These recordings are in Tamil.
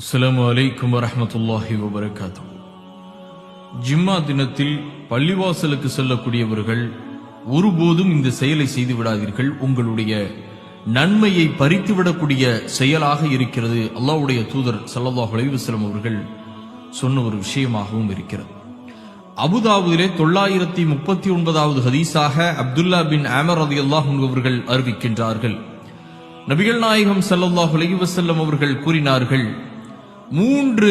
அஸ்லாம் வலைக்கும் வரமத்துல்லாஹி வபரகாத்து ஜிம்மா தினத்தில் பள்ளிவாசலுக்கு செல்லக்கூடியவர்கள் ஒருபோதும் இந்த செயலை செய்து விடாதீர்கள். உங்களுடைய நன்மையை பறித்துவிடக்கூடிய செயலாக இருக்கிறது. அல்லாவுடைய தூதர் ஸல்லல்லாஹு அலைவசலம் அவர்கள் சொன்ன ஒரு விஷயமாகவும் இருக்கிறது. அபுதாபுதிலே தொள்ளாயிரத்தி முப்பத்தி ஒன்பதாவது ஹதீஸாக அப்துல்லா பின் ஆமர் அதி அல்லாஹ் அவர்கள் அறிவிக்கின்றார்கள். நபிகள் நாயகம் ஸல்லல்லாஹு அலைவசல்லம் அவர்கள் கூறினார்கள் மூன்று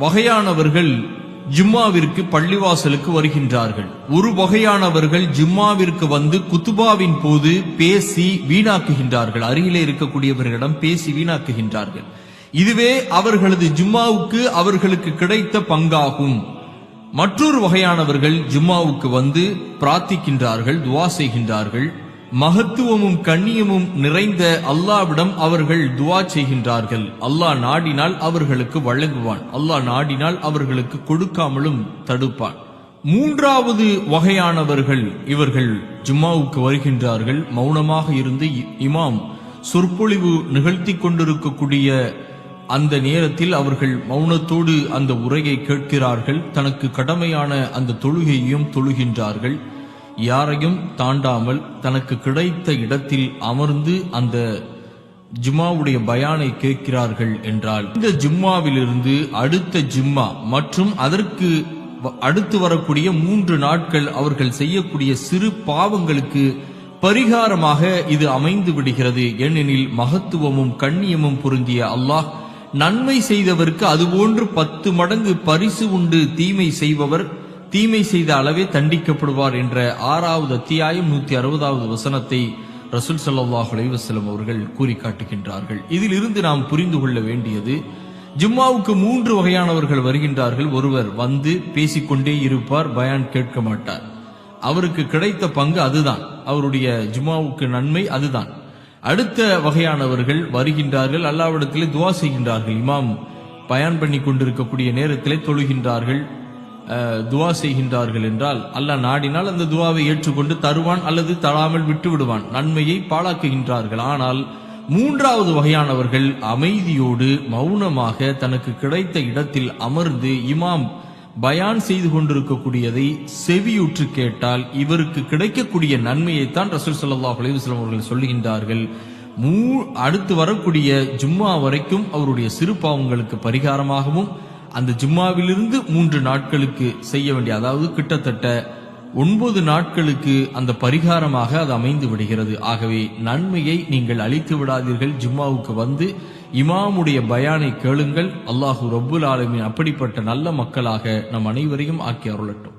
வகையானவர்கள் ஜும்மாவிற்கு பள்ளிவாசலுக்கு வருகின்றார்கள். ஒரு வகையானவர்கள் ஜும்மாவிற்கு வந்து குத்துபாவின் போது பேசி வீணாக்குகின்றார்கள். அருகிலே இருக்கக்கூடியவர்களிடம் பேசி வீணாக்குகின்றார்கள். இதுவே அவர்களது ஜும்மாவுக்கு அவர்களுக்கு கிடைத்த பங்காகும். மற்றொரு வகையானவர்கள் ஜும்மாவுக்கு வந்து பிரார்த்திக்கின்றார்கள் துவா செய்கின்றார்கள். மகத்துவமும் கண்ணியமும் நிறைந்த அல்லாவிடம் அவர்கள் துவா செய்கின்றார்கள். அல்லாஹ் நாடினால் அவர்களுக்கு வழங்குவான். அல்லாஹ் நாடினால் அவர்களுக்கு கொடுக்காமலும் தடுப்பான். மூன்றாவது வகையானவர்கள் இவர்கள் ஜும்மாவுக்கு வருகின்றார்கள். மௌனமாக இருந்து இ- இமாம் சொற்பொழிவு நிகழ்த்தி கொண்டிருக்கக்கூடிய அந்த நேரத்தில் அவர்கள் மௌனத்தோடு அந்த உரையை கேட்கிறார்கள். தனக்கு கடமையான அந்த தொழுகையையும் தொழுகின்றார்கள். யாரையும் தாண்டாமல் தனக்கு கிடைத்த இடத்தில் அமர்ந்து அந்த ஜும்மாவுடைய பயானை கேட்கிறார்கள் என்றால் இந்த ஜும்மாவிலிருந்து அடுத்த ஜும்மா மற்றும் அதற்கு வ- அடுத்து வரக்கூடிய மூன்று நாட்கள் அவர்கள் செய்யக்கூடிய சிறு பாவங்களுக்கு பரிகாரமாக இது அமைந்து விடுகிறது. ஏனெனில் மகத்துவமும் கண்ணியமும் பொருந்திய அல்லாஹ் நன்மை செய்தவருக்கு அதுபோன்று பத்து மடங்கு பரிசு உண்டு தீமை செய்பவர் தீமை செய்த அளவே தண்டிக்கப்படுவார் என்ற ஆறாவது அத்தியாயம் நூத்தி அறுபதாவது வசனத்தை ரசூல் ஸல்லல்லாஹு அலைஹி அவர்கள் கூறி காட்டுகின்றார்கள். இதில் இருந்து நாம் புரிந்து கொள்ள வேண்டியது ஜும்மாவுக்கு மூன்று வகையானவர்கள் வருகின்றார்கள். ஒருவர் வந்து பேசிக்கொண்டே இருப்பார் பயான் கேட்க மாட்டார். அவருக்கு கிடைத்த பங்கு அதுதான். அவருடைய ஜும்மாவுக்கு நன்மை அதுதான். அடுத்த வகையானவர்கள் வருகின்றார்கள். அல்லாவிடத்திலே துவா செய்கின்றார்கள். இமாம் பயன் பண்ணி கொண்டிருக்கக்கூடிய நேரத்திலே தொழுகின்றார்கள். துவா செய்கின்றார்கள் என்றால் அல்லாஹ் நாடினால் அந்த துவாவை ஏற்றுக்கொண்டு தருவான் அல்லது தராமல் விட்டு விடுவான் நன்மையை பாழாக்குகின்றார்கள். ஆனால் மூன்றாவது வகையானவர்கள் அமைதியோடு மௌனமாக தனக்கு கிடைத்த இடத்தில் அமர்ந்து இமாம் பயான் செய்து கொண்டிருக்கக்கூடியதை செவியுற்று கேட்டால் இவருக்கு கிடைக்கக்கூடிய நன்மையைத்தான் ரசூல் சல்லாஹ் அலைஹி அவர்கள் சொல்லுகின்றார்கள். மூ அடுத்து வரக்கூடிய ஜும்மா வரைக்கும் அவருடைய சிறு பாவங்களுக்கு பரிகாரமாகவும் அந்த ஜும்மாவிலிருந்து மூன்று நாட்களுக்கு செய்ய வேண்டிய அதாவது கிட்டத்தட்ட ஒன்பது நாட்களுக்கு அந்த பரிகாரமாக அது அமைந்து விடுகிறது. ஆகவே நன்மையை நீங்கள் அழித்து விடாதீர்கள். ஜும்மாவுக்கு வந்து இமாமுடைய பயானை கேளுங்கள். அல்லாஹூ ரப்புல் ஆலமின் அப்படிப்பட்ட நல்ல மக்களாக நம் அனைவரையும் ஆக்கி அருளட்டும்.